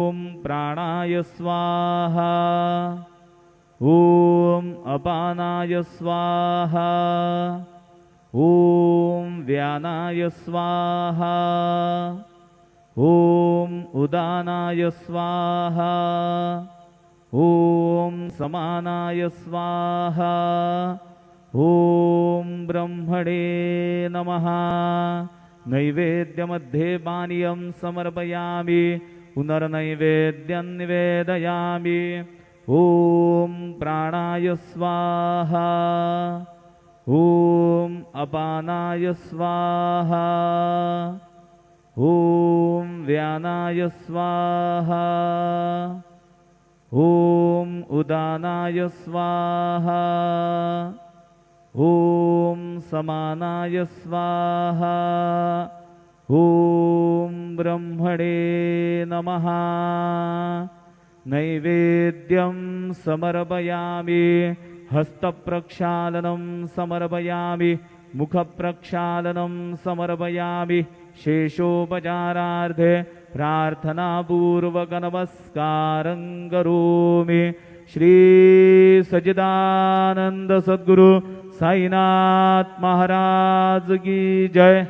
ॐ प्राणाय स्वाहा। ॐ अपानाय स्वाहा। ॐ व्यानाय स्वाहा। ॐ उदानाय स्वाहा। ॐ समानाय स्वाहा। ॐ ब्रह्मणे नमः। नैवेद्यमध्ये पानीयं समर्पयामि पुनर्नैवेद्यं निवेदयामि ॐ प्राणाय स्वाहा। ॐ अपानाय स्वाहा। ॐ व्यानाय स्वाहा। ॐ उदानाय स्वाहा। ॐ समानाय स्वाहा। ॐ ब्रह्मणे नमः। नैवेद्यं समर्पयामि हस्तप्रक्षालनं समर्पयामि मुखप्रक्षालनं समर्पयामि शेषोपचारार्थे प्रार्थनापूर्वकनमस्कारं करोमि। श्री सच्चिदानंद सद्गुरु साईनाथ महाराज की जय